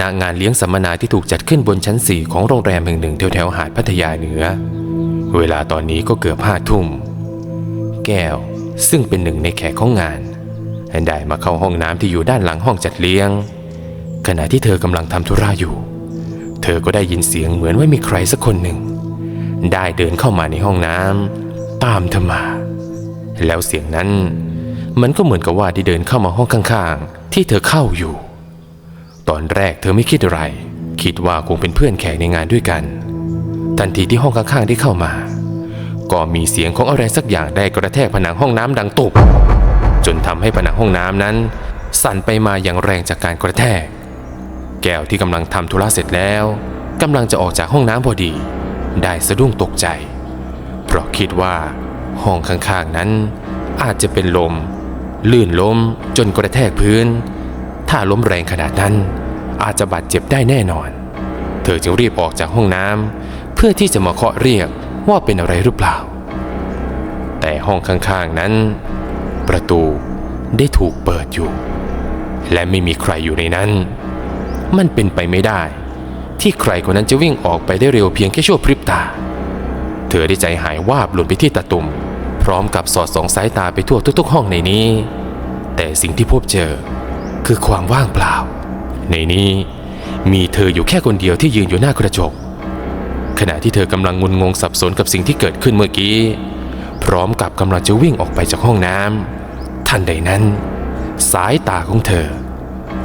ณงานเลี้ยงสัมมนาที่ถูกจัดขึ้นบนชั้นสี่ของโรงแรมแห่งหนึ่งแถวๆหาดพัทยาเหนือ เวลาตอนนี้ก็เกือบห้าทุ่ม แก้วซึ่งเป็นหนึ่งในแขกของงาน ได้มาเข้าห้องน้ำที่อยู่ด้านหลังห้องจัดเลี้ยง ขณะที่เธอกำลังทำธุระอยู่ เธอก็ได้ยินเสียงเหมือนว่ามีใครสักคนหนึ่ง ได้เดินเข้ามาในห้องน้ำตามเธอมา แล้วเสียงนั้นมันก็เหมือนกับว่าได้เดินเข้ามาห้องข้างๆ ที่เธอเข้าอยู่ ตอนแรกเธอไม่คิดอะไร คิดว่าคงเป็นเพื่อนแขกในงานด้วยกัน ทันทีที่ห้องข้างๆได้เข้ามา ก็มีเสียงของอะไรสักอย่างได้กระแทกผนังห้องน้ำดังตุบจนทำให้ผนังห้องน้ำนั้น สั่นไปมาอย่างแรงจากการกระแทก แก้วที่กำลังทำธุระเสร็จแล้วกำลังจะออกจากห้องน้ำพอดี ได้สะดุ้งตกใจ เพราะคิดว่าห้องข้างๆนั้น อาจจะเป็นลม ลื่นล้มจนกระแทกพื้น ถ้าล้มแรงขนาดนั้น อาจจะบาดเจ็บได้แน่นอน เธอจึงรีบออกจากห้องน้ำเพื่อที่จะมาเคาะเรียกว่าเป็นอะไรหรือเปล่า แต่ห้องข้างๆนั้น ประตูได้ถูกเปิดอยู่ และไม่มีใครอยู่ในนั้น มันเป็นไปไม่ได้ ที่ใครคนนั้นจะวิ่งออกไปได้เร็วเพียงแค่ชั่วพริบตา เธอได้ใจหายวาบหล่นไปที่ตะตุ่มพร้อมกับสอดส่องสายตาไปทั่วทุกๆ ห้องในนี้ แต่สิ่งที่พบเจอ คือความว่างเปล่า ในนี้มีเธออยู่แค่คนเดียวที่ยืนอยู่หน้ากระจก ขณะที่เธอกำลังงุนงงสับสนกับสิ่งที่เกิดขึ้นเมื่อกี้ พร้อมกับกำลังจะวิ่งออกไปจากห้องน้ำทันใดนั้น สายตาของเธอ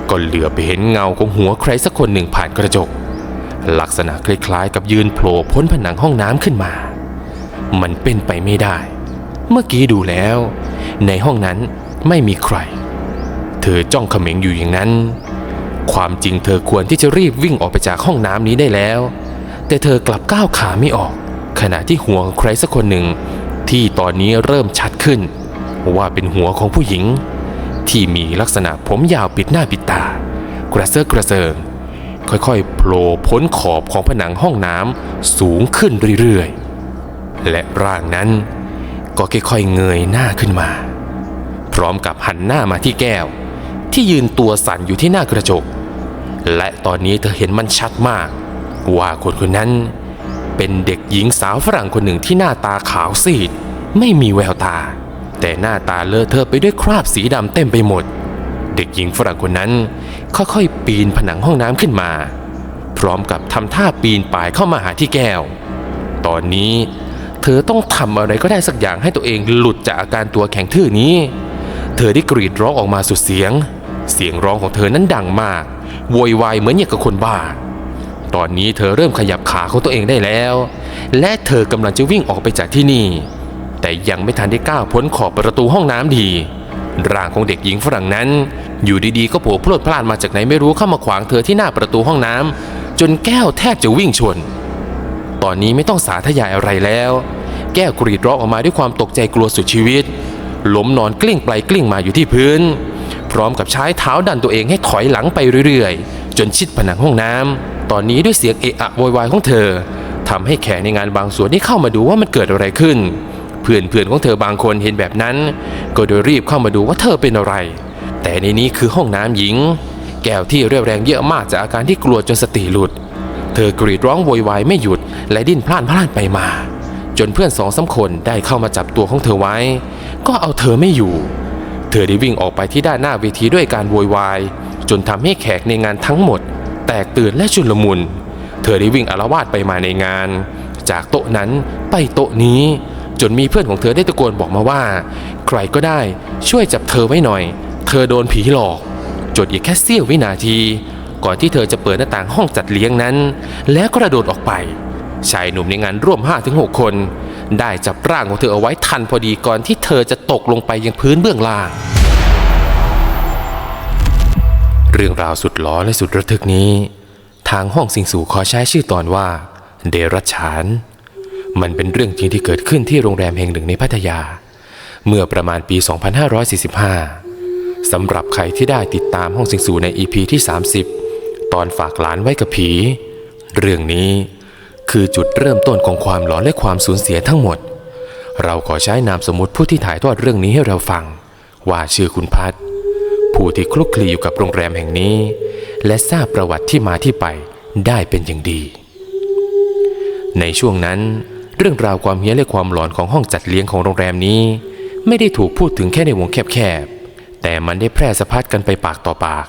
ก็เหลือไปเห็นเงาของหัวใครสักคนหนึ่งผ่านกระจก ลักษณะคล้ายๆ กับยืนโผล่พ้นผนังห้องน้ำขึ้นมา มันเป็นไปไม่ได้ เมื่อกี้ดูแล้ว ในห้องนั้นไม่มีใคร ธอจ้องเขม็งอยู่อย่างนั้น ความจริงเธอควรที่จะรีบวิ่งออกไปจากห้องน้ำนี้ได้แล้ว แต่เธอกลับก้าวขาไม่ออก ขณะที่หัวของใครสักคนหนึ่ง ที่ตอนนี้เริ่มชัดขึ้น ว่าเป็นหัวของผู้หญิง ที่มีลักษณะผมยาวปิดหน้าปิดตา กระเซาะกระเซิงค่อยๆโผล่พ้นขอบของผนังห้องน้ำสูงขึ้นเรื่อยๆ และร่างนั้นก็ค่อยๆเงยหน้าขึ้นมา พร้อมกับหันหน้ามาที่แก้ว ที่ยืนตัวสั่นอยู่ที่หน้ากระจก และตอนนี้เธอเห็นมันชัดมาก ว่าคนคนนั้น เป็นเด็กหญิงสาวฝรั่งคนหนึ่งที่หน้าตาขาวซีด ไม่มีแววตา แต่หน้าตาเลอะเทอะไปด้วยคราบสีดำเต็มไปหมด เด็กหญิงฝรั่งคนนั้น ค่อยๆ ปีนผนังห้องน้ำขึ้นมา พร้อมกับทำท่าปีนป่ายเข้ามาหาที่แก้ว ตอนนี้เธอต้องทำอะไรก็ได้สักอย่างให้ตัวเองหลุดจากอาการตัวแข็งทื่อนี้ เธอได้กรีดร้องออกมาสุดเสียง เสียงร้องของเธอนั้นดังมากโวยวายเหมือนอย่างกับคนบ้า ตอนนี้เธอเริ่มขยับขาของตัวเองได้แล้ว และเธอกำลังจะวิ่งออกไปจากที่นี่ แต่ยังไม่ทันได้ก้าวพ้นขอบประตูห้องน้ำดีร่างของเด็กหญิงฝรั่งนั้น อยู่ดีๆก็โผล่พรวดพลาดมาจากไหนไม่รู้เข้ามาขวางเธอที่หน้าประตูห้องน้ำจนแก้วแทบจะวิ่งชน ตอนนี้ไม่ต้องสาธยายอะไรแล้ว แก้วกรีดร้องออกมาด้วยความตกใจกลัวสุดชีวิตล้มนอนกลิ้งไปกลิ้งมาอยู่ที่พื้น พร้อมกับใช้เท้าดันตัวเองให้ถอยหลังไปเรื่อยๆ จนชิดผนังห้องน้ำตอนนี้ด้วยเสียงเอะอะโวยวายของเธอทำให้แขกในงานบางส่วนที่เข้ามาดูว่ามันเกิดอะไรขึ้น เพื่อนๆของเธอบางคนเห็นแบบนั้น ก็โดยรีบเข้ามาดูว่าเธอเป็นอะไร แต่ในนี้คือห้องน้ำหญิง แก้วที่เรียวแรงเยอะมากจากอาการที่กลัวจนสติหลุด เธอกรีดร้องโวยวายไม่หยุด และดิ้นพล่านพล่านไปมา จนเพื่อนสองสาคนได้เข้ามาจับตัวของเธอไว้ ก็เอาเธอไม่อยู่ เธอได้วิ่งออกไปที่ด้านหน้าเวทีด้วยการโวยวาย จนทำให้แขกในงานทั้งหมด แตกตื่นและชุลมุน เธอได้วิ่งอารวาสไปมาในงาน จากโต๊ะนั้นไปโต๊ะนี้ จนมีเพื่อนของเธอได้ตะโกนบอกมาว่า ใครก็ได้ช่วยจับเธอไว้หน่อย เธอโดนผีหลอก จดอีกแค่เสี้ยววินาที ก่อนที่เธอจะเปิดหน้าต่างห้องจัดเลี้ยงนั้น แล้วกระโดดออกไป ชายหนุ่มในงานร่วม5-6คน ได้จับร่างของเธอเอาไว้ทันพอดีก่อนที่เธอจะตกลงไปยังพื้นเบื้องล่าง เรื่องราวสุดหลอนและสุดระทึกนี้ ทางห้องสิงสู่ขอใช้ชื่อตอนว่า เดรัจฉาน มันเป็นเรื่องจริงที่เกิดขึ้นที่โรงแรมแห่งหนึ่งในพัทยา เมื่อประมาณปี 2545 สำหรับใครที่ได้ติดตามห้องสิงสู่ใน EP ที่ 30 ตอนฝากหลานไว้กับผี เรื่องนี้ คือจุดเริ่มต้นของความหลอนและความสูญเสียทั้งหมด เราขอใช้นามสมมติผู้ที่ถ่ายทอดเรื่องนี้ให้เราฟัง ว่าชื่อคุณพัฒผู้ที่คลุกคลีอยู่กับโรงแรมแห่งนี้ และทราบประวัติที่มาที่ไปได้เป็นอย่างดี ในช่วงนั้น เรื่องราวความเฮี้ยนและความหลอนของห้องจัดเลี้ยงของโรงแรมนี้ ไม่ได้ถูกพูดถึงแค่ในวงแคบๆแต่มันได้แพร่สะพัดกันไปปากต่อปาก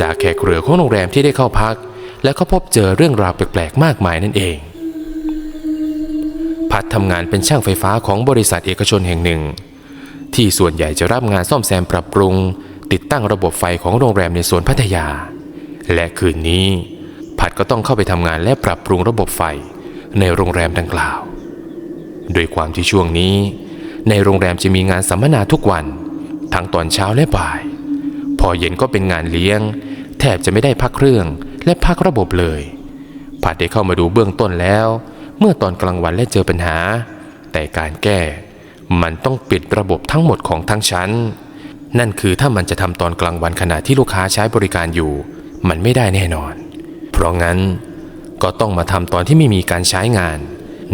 จากแขกเรือของโรงแรมที่ได้เข้าพัก และก็พบเจอเรื่องราวแปลกๆมากมายนั่นเอง พัดทำงานเป็นช่างไฟฟ้าของบริษัทเอกชนแห่งหนึ่ง ที่ส่วนใหญ่จะรับงานซ่อมแซมปรับปรุง ติดตั้งระบบไฟของโรงแรมในสวนพัทยา และคืนนี้ผัดก็ต้องเข้าไปทำงานและปรับปรุงระบบไฟในโรงแรมดังกล่าว โดยความที่ช่วงนี้ ในโรงแรมจะมีงานสัมมนาทุกวัน ทั้งตอนเช้าและบ่าย พอเย็นก็เป็นงานเลี้ยง แทบจะไม่ได้พักเครื่องและพักระบบเลยผัดได้เข้ามาดูเบื้องต้นแล้ว เมื่อตอนกลางวันและเจอปัญหา แต่การแก้ มันต้องปิดระบบทั้งหมดของทั้งชั้น นั่นคือถ้ามันจะทำตอนกลางวันขณะที่ลูกค้าใช้บริการอยู่ มันไม่ได้แน่นอน เพราะงั้นก็ต้องมาทำตอนที่ไม่มีการใช้งาน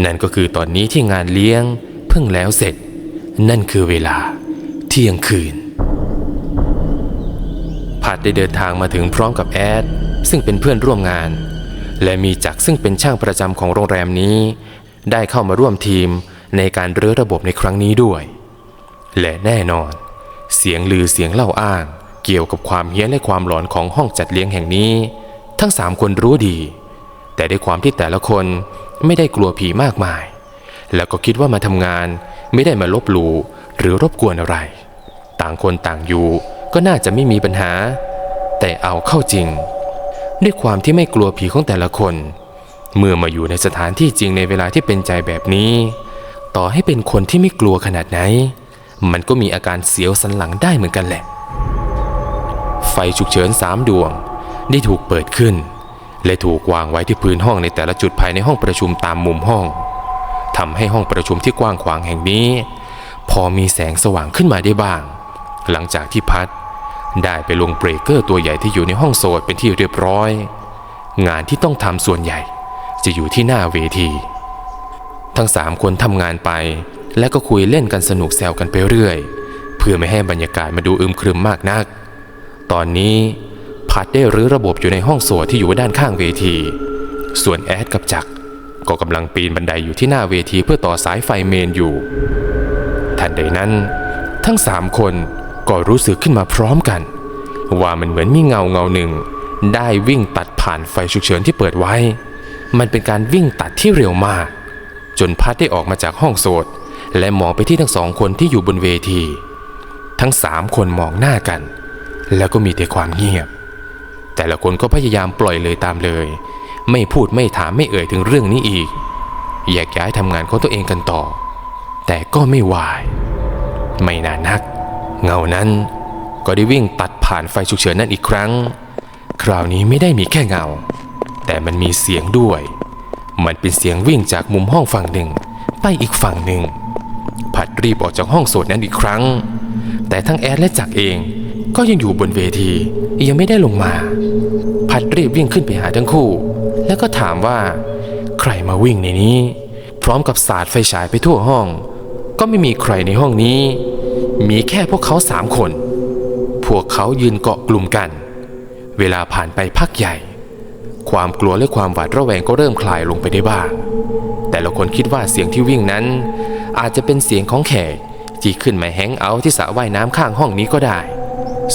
นั่นก็คือตอนนี้ที่งานเลี้ยง เพิ่งแล้วเสร็จ นั่นคือเวลา เที่ยงคืนผัดได้เดินทางมาถึงพร้อมกับแอดซึ่งเป็นเพื่อนร่วมงาน และมีจักซึ่งเป็นช่างประจำของโรงแรมนี้ ได้เข้ามาร่วมทีมในการรื้อระบบในครั้งนี้ด้วย และแน่นอน เสียงลือเสียงเล่าอ้าง เกี่ยวกับความเฮี้ยนและความหลอนของห้องจัดเลี้ยงแห่งนี้ ทั้งสามคนรู้ดี แต่ด้วยความที่แต่ละคนไม่ได้กลัวผีมากมาย แล้วก็คิดว่ามาทำงานไม่ได้มาลบหลู่หรือรบกวนอะไร ต่างคนต่างอยู่ก็น่าจะไม่มีปัญหา แต่เอาเข้าจริง ด้วยความที่ไม่กลัวผีของแต่ละคน เมื่อมาอยู่ในสถานที่จริงในเวลาที่เป็นใจแบบนี้ ต่อให้เป็นคนที่ไม่กลัวขนาดไหน มันก็มีอาการเสียวสันหลังได้เหมือนกันแหละ ไฟฉุกเฉินสามดวง ได้ถูกเปิดขึ้น และถูกวางไว้ที่พื้นห้องในแต่ละจุดภายในห้องประชุมตามมุมห้องทำให้ห้องประชุมที่กว้างขวางแห่งนี้ พอมีแสงสว่างขึ้นมาได้บ้าง หลังจากที่พัด ได้ไปลงเบรกเกอร์ตัวใหญ่ที่อยู่ในห้องโสดเป็นที่เรียบร้อย งานที่ต้องทำส่วนใหญ่ จะอยู่ที่หน้าเวที ทั้งสามคนทำงานไป และก็คุยเล่นกันสนุกแซวกันไปเรื่อย เพื่อไม่ให้บรรยากาศมาดูอึมครึมมากนัก ตอนนี้พัดได้รื้อระบบอยู่ในห้องโสดที่อยู่ด้านข้างเวที ส่วนแอดกับจักรก็กำลังปีนบันไดอยู่ที่หน้าเวทีเพื่อต่อสายไฟเมนอยู่ ทันใดนั้น ทั้งสามคน ก็รู้สึกขึ้นมาพร้อมกัน ว่ามันเหมือนมีเงาเงาหนึ่ง ได้วิ่งตัดผ่านไฟฉุกเฉินที่เปิดไว้ มันเป็นการวิ่งตัดที่เร็วมาก จนพัดได้ออกมาจากห้องโสดและมองไปที่ทั้งสองคนที่อยู่บนเวที ทั้งสามคนมองหน้ากัน แล้วก็มีแต่ความเงียบ แต่ละคนก็พยายามปล่อยเลยตามเลย ไม่พูดไม่ถามไม่เอ่ยถึงเรื่องนี้อีกแยากย้ายทำงานของตัวเองกันต่อ แต่ก็ไม่วาย ไม่นานนัก เงานั้นก็ได้วิ่งตัดผ่านไฟฉุกเฉินนั่นอีกครั้ง คราวนี้ไม่ได้มีแค่เงา แต่มันมีเสียงด้วย มันเป็นเสียงวิ่งจากมุมห้องฝั่งหนึ่ง ไปอีกฝั่งหนึ่ง ผัดรีบออกจากห้องโสดนั้นอีกครั้ง แต่ทั้งแอดและจักรเองก็ยังอยู่บนเวที ยังไม่ได้ลงมา ผัดรีบวิ่งขึ้นไปหาทั้งคู่ แล้วก็ถามว่า ใครมาวิ่งในนี้ พร้อมกับสาดไฟฉายไปทั่วห้อง ก็ไม่มีใครในห้องนี้ มีแค่พวกเขาสามคน พวกเขายืนเกาะกลุ่มกัน เวลาผ่านไปพักใหญ่ ความกลัวและความหวาดระแวงก็เริ่มคลายลงไปได้บ้าง แต่ละคนคิดว่าเสียงที่วิ่งนั้น อาจจะเป็นเสียงของแขกที่ขึ้นมาแฮงเอาท์ที่สระว่ายน้ำข้างห้องนี้ก็ได้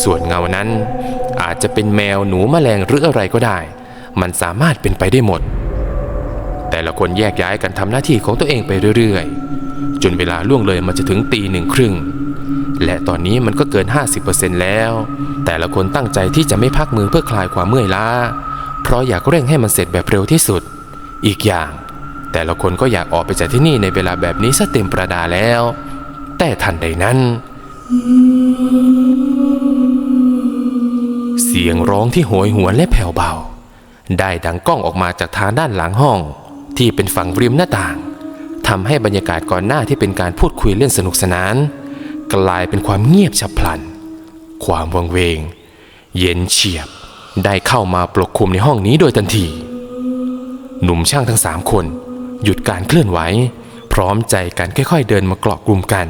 ส่วนเงานั้น อาจจะเป็นแมวหนูแมลงหรืออะไรก็ได้ มันสามารถเป็นไปได้หมด แต่ละคนแยกย้ายกันทำหน้าที่ของตัวเองไปเรื่อยๆ จนเวลาล่วงเลยมันจะถึงตีหนึ่งครึ่ง และตอนนี้มันก็เกิน 50%แล้ว แต่ละคนตั้งใจที่จะไม่พักมือเพื่อคลายความเมื่อยล้า เพราะอยากเร่งให้มันเสร็จแบบเร็วที่สุด อีกอย่าง แต่ละคนก็อยากออกไปจากที่นี่ในเวลาแบบนี้ซะเต็มประดาแล้ว แต่ทันใดนั้น เสียงร้องที่โหยหวนและแผ่วเบา ได้ดังก้องออกมาจากทางด้านหลังห้อง ที่เป็นฝั่งริมหน้าต่างทำให้บรรยากาศก่อนหน้าที่เป็นการพูดคุยเล่นสนุกสนาน กลายเป็นความเงียบฉับพลัน ความวังเวง เย็นเฉียบได้เข้ามาปกคลุมในห้องนี้โดยทันที หนุ่มช่างทั้งสามคน หยุดการเคลื่อนไหว พร้อมใจกันค่อยๆ เดินมาเกาะกลุ่มกัน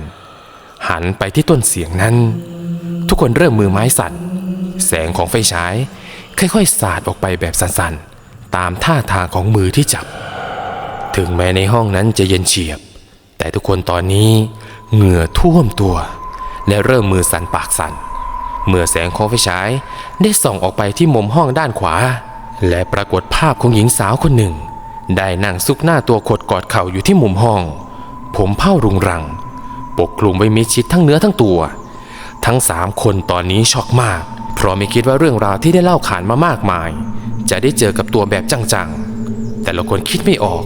หันไปที่ต้นเสียงนั้น ทุกคนเริ่มมือไม้สั่นแสงของไฟฉาย ค่อยๆ สาดออกไปแบบสั่นๆ ตามท่าทางของมือที่จับ ถึงแม้ในห้องนั้นจะเย็นเฉียบ แต่ทุกคนตอนนี้ เหงื่อท่วมตัว และเริ่มมือสั่นปากสั่น เมื่อแสงของไฟฉายได้ส่องออกไปที่มุมห้องด้านขวา และปรากฏภาพของหญิงสาวคนหนึ่ง ได้นั่งซุกหน้าตัวขดกอดเข่าอยู่ที่มุมห้อง ผมเผ้ารุงรัง ปกคลุมไว้มิดชิดทั้งเนื้อทั้งตัว ทั้งสามคนตอนนี้ช็อกมาก เพราะไม่คิดว่าเรื่องราวที่ได้เล่าขานมามากมาย จะได้เจอกับตัวแบบจังๆ แต่ละคนคิดไม่ออก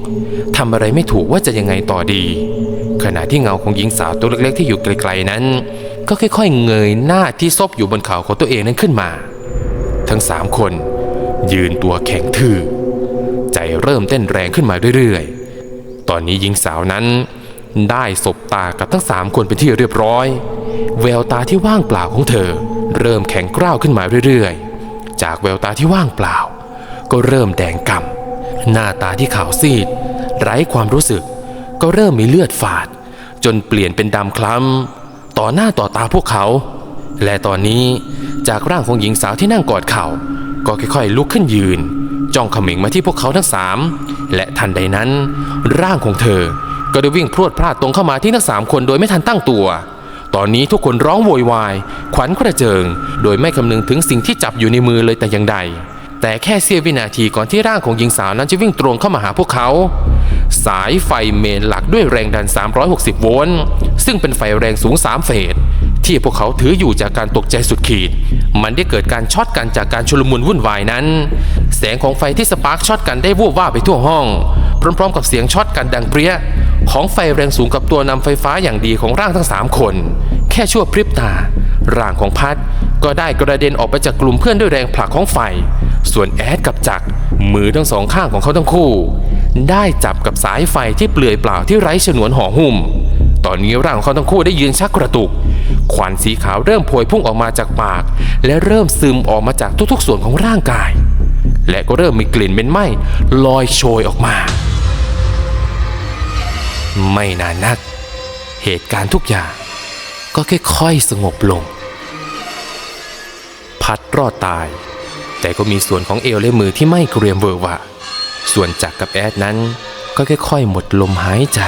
ทำอะไรไม่ถูกว่าจะยังไงต่อดี ขณะที่เงาของหญิงสาวตัวเล็กๆที่อยู่ไกลๆนั้น ก็ค่อยๆเงยหน้าที่ซบอยู่บนเขาของตัวเองนั้นขึ้นมา ทั้งสามคนยืนตัวแข็งทื่อ ใจเริ่มเต้นแรงขึ้นมาเรื่อยๆ ตอนนี้หญิงสาวนั้น ได้สบตากับทั้งสามคนเป็นที่เรียบร้อย แววตาที่ว่างเปล่าของเธอ เริ่มแข็งกร้าวขึ้นมาเรื่อยๆ จากแววตาที่ว่างเปล่า ก็เริ่มแดงกำ่ำ หน้าตาที่ขาวซีด ไร้ความรู้สึก ก็เริ่มมีเลือดฝาด จนเปลี่ยนเป็นดำคล้ำต่อหน้าต่อตาพวกเขา และตอนนี้จากร่างของหญิงสาวที่นั่งกอดเข่าก็ค่อยๆ ลุกขึ้นยืน จ้องเขม็งมาที่พวกเขาทั้งสามและทันใดนั้น ร่างของเธอก็ได้วิ่งพรวดพลาดตรงเข้ามาที่ทั้งสามคนโดยไม่ทันตั้งตัว ตอนนี้ทุกคนร้องโวยวาย ขวัญกระเจิง โดยไม่คำนึงถึงสิ่งที่จับอยู่ในมือเลยแต่อย่างใด แต่แค่เสี้ยววินาทีก่อนที่ร่างของหญิงสาวนั้นจะวิ่งตรงเข้ามาหาพวกเขา สายไฟเมนหลักด้วยแรงดัน 360 โวลต์ซึ่งเป็นไฟแรงสูง 3 เฟสที่พวกเขาถืออยู่จากการตกใจสุดขีด มันได้เกิดการช็อตกันจากการชุลมุนวุ่นวายนั้น แสงของไฟที่สปาร์คช็อตกันได้วูบว่าไปทั่วห้อง พร้อมๆ กับเสียงช็อตกันดังเปรี้ย ของไฟแรงสูงกับตัวนำไฟฟ้าอย่างดีของร่างทั้ง 3 คน แค่ชั่วพริบตา ร่างของพัดก็ได้กระเด็นออกไปจากกลุ่มเพื่อนด้วยแรงผลักของไฟ ส่วนแอดกับจักรมือทั้งสองข้างของเขาทั้งคู่ ได้จับกับสายไฟที่เปลือยเปล่าที่ไร้ฉนวนห่อหุ้ม ตอนนี้ร่างของเขาทั้งคู่ได้ยืนชักกระตุก ควันสีขาวเริ่มโพยพุ่งออกมาจากปาก และเริ่มซึมออกมาจากทุกๆส่วนของร่างกาย และก็เริ่มมีกลิ่นเหม็นไหม้ลอยโชยออกมา ไม่นานนัก เหตุการณ์ทุกอย่าง ก็ค่อยๆสงบลง พัดรอดตาย แต่ก็มีส่วนของเอวและมือที่ไม่เกรียมเวอร์วะส่วนจักรกับแอดนั้นก็ค่อยๆ หมดลมหายใจ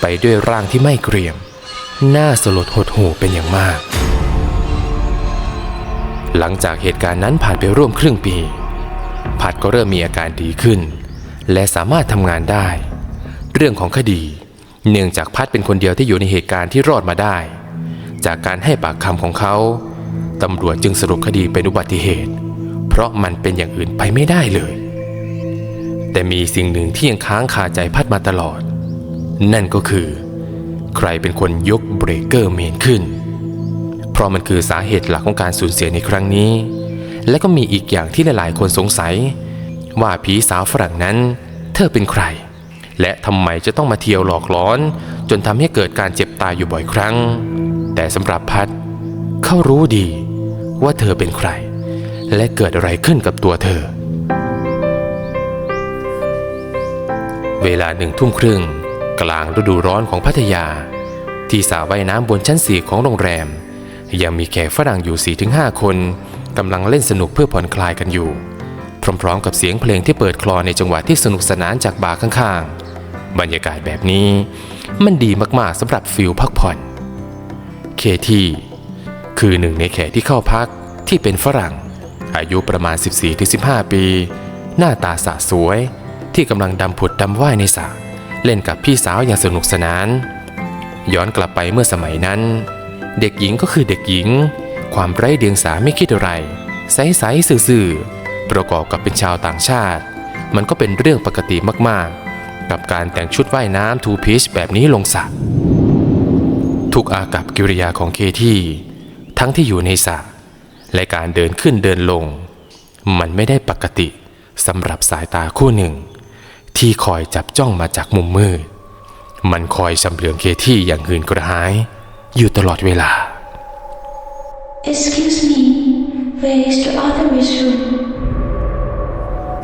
ไปด้วยร่างที่ไม่เกรียม น่าสลดหดหูเป็นอย่างมาก หลังจากเหตุการณ์นั้นผ่านไปร่วมครึ่งปี พัดก็เริ่มมีอาการดีขึ้น และสามารถทำงานได้ เรื่องของคดี เนื่องจากพัดเป็นคนเดียวที่อยู่ในเหตุการณ์ที่รอดมาได้ จากการให้ปากคำของเขาตำรวจจึงสรุปคดีเป็นอุบัติเหตุ ราะมันเป็นอย่างอื่นไปไม่ได้เลย แต่มีสิ่งหนึ่งที่ยังค้างคาใจพัดมาตลอด นั่นก็คือ ใครเป็นคนยกเบรกเกอร์เมนขึ้น เพราะมันคือสาเหตุหลักของการสูญเสียในครั้งนี้ และก็มีอีกอย่างที่หลายๆ คนสงสัย ว่าผีสาวฝรั่งนั้น เธอเป็นใคร และทำไมจะต้องมาเที่ยวหลอกล้อน จนทำให้เกิดการเจ็บตายอยู่บ่อยครั้ง แต่สำหรับพัดเขารู้ดีว่าเธอเป็นใคร และเกิดอะไรขึ้นกับตัวเธอ เวลาหนึ่งทุ่มครึ่ง กลางฤดูร้อนของพัทยา ที่สระว่ายน้ำบนชั้นสี่ของโรงแรม ยังมีแขกฝรั่งอยู่4-5คนกำลังเล่นสนุกเพื่อผ่อนคลายกันอยู่ พร้อมๆกับเสียงเพลงที่เปิดคลอในจังหวะที่สนุกสนานจากบาร์ข้างๆ บรรยากาศแบบนี้มันดีมากๆสำหรับฟิลพักผ่อน เคที่คือหนึ่งในแขกที่เข้าพักที่เป็นฝรั่ง อายุประมาณ 14-15 ปี หน้าตาสะสวย ที่กำลังดำผุดดำว่ายในสระเล่นกับพี่สาวอย่างสนุกสนาน ย้อนกลับไปเมื่อสมัยนั้น เด็กหญิงก็คือเด็กหญิง ความไร้เดียงสาไม่คิดอะไรใสๆซื่อๆประกอบกับเป็นชาวต่างชาติ มันก็เป็นเรื่องปกติมากๆ กับการแต่งชุดว่ายน้ำทูพีชแบบนี้ลงสระทุกอากับกิริยาของเคที่ ทั้งที่อยู่ในสระ และการเดินขึ้นเดินลง มันไม่ได้ปกติสำหรับสายตาคู่หนึ่ง ที่คอยจับจ้องมาจากมุมมืด มันคอยชำเลืองเคที่อย่างหืนกระหาย อยู่ตลอดเวลา Excuse me, where is the other restroom?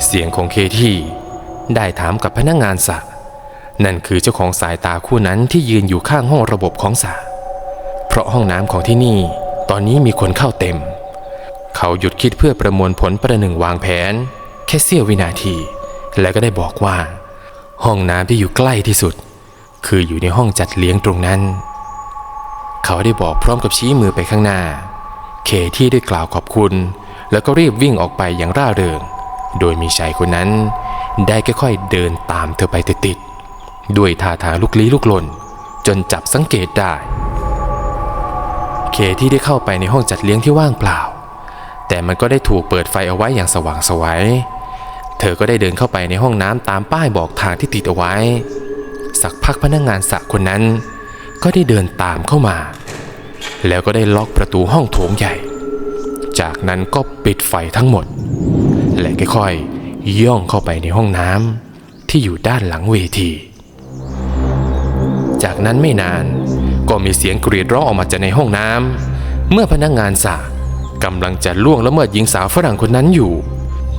เสียงของเคที่ได้ถามกับพนักงานสระนั่นคือเจ้าของสายตาคู่นั้นที่ยืนอยู่ข้างห้องระบบของสระเพราะห้องน้ำของที่นี่ ตอนนี้มีคนเข้าเต็ม เขาหยุดคิดเพื่อประมวลผลประหนึ่งวางแผน แค่เสี้ยววินาที แล้วก็ได้บอกว่า ห้องน้ำที่อยู่ใกล้ที่สุด คืออยู่ในห้องจัดเลี้ยงตรงนั้น เขาได้บอกพร้อมกับชี้มือไปข้างหน้า เคที่ได้กล่าวขอบคุณ แล้วก็รีบวิ่งออกไปอย่างร่าเริง โดยมีชายคนนั้น ได้ค่อยๆเดินตามเธอไปติดๆด้วยท่าทางลุกลี้ลุกลน จนจับสังเกตได้ เคที่ได้เข้าไปในห้องจัดเลี้ยงที่ว่างเปล่า แต่มันก็ได้ถูกเปิดไฟเอาไว้อย่างสว่างไสวย เธอก็ได้เดินเข้าไปในห้องน้ำตามป้ายบอกทางที่ติดเอาไว้ สักพักพนักงงานสระคนนั้น ก็ได้เดินตามเข้ามา แล้วก็ได้ล็อกประตูห้องโถงใหญ่ จากนั้นก็ปิดไฟทั้งหมด และค่อยๆย่องเข้าไปในห้องน้ำที่อยู่ด้านหลังเวที จากนั้นไม่นานก็มีเสียงกรีดร้องออกมาจากในห้องน้ำเมื่อพนักงานสระ กำลังจะล่วงละเมิดหญิงสาวฝรั่งคนนั้นอยู่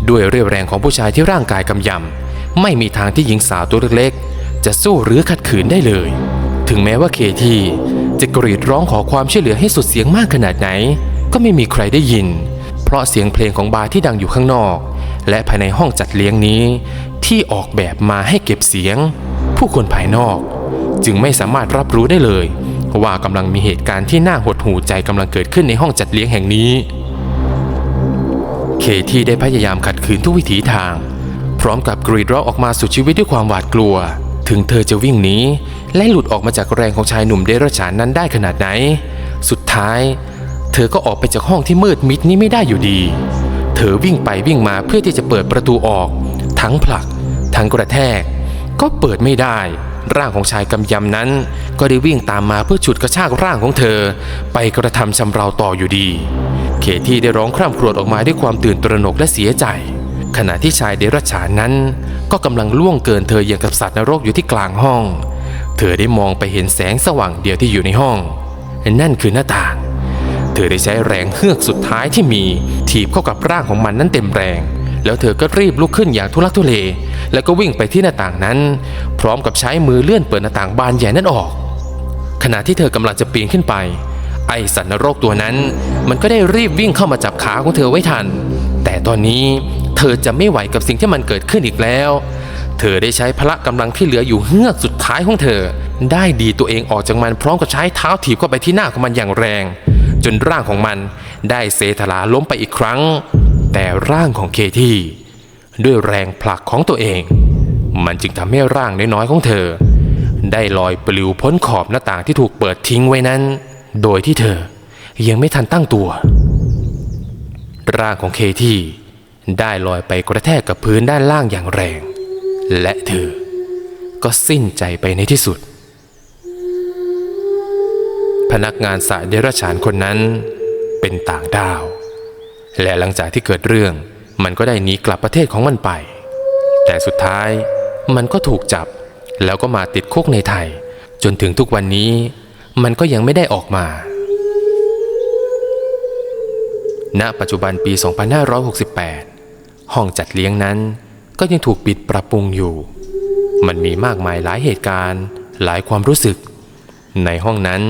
ด้วยเรียวแรงของผู้ชายที่ร่างกายกำยำไม่มีทางที่หญิงสาวตัวเล็กๆ จะสู้หรือขัดขืนได้เลย ถึงแม้ว่าเคทีจะกรีดร้องขอความช่วยเหลือให้สุดเสียงมากขนาดไหน ก็ไม่มีใครได้ยิน เพราะเสียงเพลงของบาร์ที่ดังอยู่ข้างนอก และภายในห้องจัดเลี้ยงนี้ ที่ออกแบบมาให้เก็บเสียง ผู้คนภายนอกจึงไม่สามารถรับรู้ได้เลย ราะว่ากำลังมีเหตุการณ์ที่น่าหดหูใจกำลังเกิดขึ้นในห้องจัดเลี้ยงแห่งนี้ เคที่ได้พยายามขัดขืนทุกวิถีทาง พร้อมกับกรีดร้องออกมาสุดชีวิตด้วยความหวาดกลัว ถึงเธอจะวิ่งหนีและหลุดออกมาจากแรงของชายหนุ่มเดรัจฉานนั้นได้ขนาดไหน สุดท้าย เธอก็ออกไปจากห้องที่มืดมิดนี้ไม่ได้อยู่ดี เธอวิ่งไปวิ่งมาเพื่อที่จะเปิดประตูออก ทั้งผลัก ทั้งกระแทก ก็เปิดไม่ได้ ร่างของชายกำยำนั้น ก็ได้วิ่งตามมาเพื่อฉุดกระชากร่างของเธอ ไปกระทำชำเราต่ออยู่ดี เคที่ได้ร้องคร่ำครวญออกมาด้วยความตื่นตระหนกและเสียใจ ขณะที่ชายเดรัจฉานนั้น ก็กำลังล่วงเกินเธออย่างกับสัตว์นรกอยู่ที่กลางห้อง เธอได้มองไปเห็นแสงสว่างเดียวที่อยู่ในห้อง นั่นคือหน้าต่าง เธอได้ใช้แรงเฮือกสุดท้ายที่มี ถีบเข้ากับร่างของมันนั้นเต็มแรง แล้วเธอก็รีบลุกขึ้นอย่างทุลักทุเล แล้วก็วิ่งไปที่หน้าต่างนั้น พร้อมกับใช้มือเลื่อนเปิดหน้าต่างบานใหญ่นั้นออก ขณะที่เธอกำลังจะปีนขึ้นไป ไอสัตว์นรกตัวนั้น มันก็ได้รีบวิ่งเข้ามาจับขาของเธอไว้ทัน แต่ตอนนี้เธอจะไม่ไหวกับสิ่งที่มันเกิดขึ้นอีกแล้ว เธอได้ใช้พละกำลังที่เหลืออยู่เฮือกสุดท้ายของเธอ ได้ดีตัวเองออกจากมันพร้อมกับใช้เท้าถีบเข้าไปที่หน้าของมันอย่างแรง จนร่างของมันได้เซทลาล้มไปอีกครั้ง แต่ร่างของเคที่ด้วยแรงผลักของตัวเอง มันจึงทำให้ร่างน้อยๆของเธอ ได้ลอยปลิวพ้นขอบหน้าต่างที่ถูกเปิดทิ้งไว้นั้น โดยที่เธอยังไม่ทันตั้งตัว ร่างของเคที่ได้ลอยไปกระแทกกับพื้นด้านล่างอย่างแรง และเธอก็สิ้นใจไปในที่สุด พนักงานสายเดรัจฉานคนนั้นเป็นต่างดาว และหลังจากที่เกิดเรื่อง มันก็ได้หนีกลับประเทศของมันไป แต่สุดท้ายมันก็ถูกจับ แล้วก็มาติดคุกในไทย จนถึงทุกวันนี้ มันก็ยังไม่ได้ออกมา ณ ปัจจุบันปี 2568 ห้องจัดเลี้ยงนั้นก็ยังถูกปิดปรับปรุงอยู่ มันมีมากมายหลายเหตุการณ์ หลายความรู้สึก ในห้องนั้น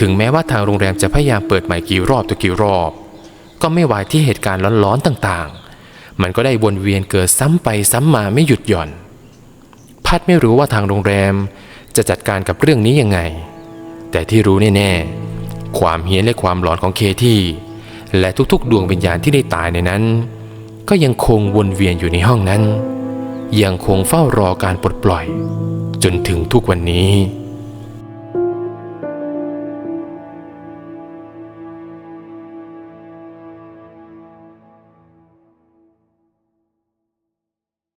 ถึงแม้ว่าทางโรงแรมจะพยายามเปิดใหม่กี่รอบต่อกี่รอบ ก็ไม่วายที่เหตุการณ์ร้อนๆต่างๆ มันก็ได้วนเวียนเกิดซ้ำไปซ้ำมาไม่หยุดหย่อน พัดไม่รู้ว่าทางโรงแรมจะจัดการกับเรื่องนี้ยังไง แต่ที่รู้แน่ๆ ความเฮี้ยนและความหลอนของเคที่และทุกๆ ดวงวิญญาณที่ได้ตายในนั้น ก็ยังคงวนเวียนอยู่ในห้องนั้น ยังคงเฝ้ารอการปลดปล่อย จนถึงทุกวันนี้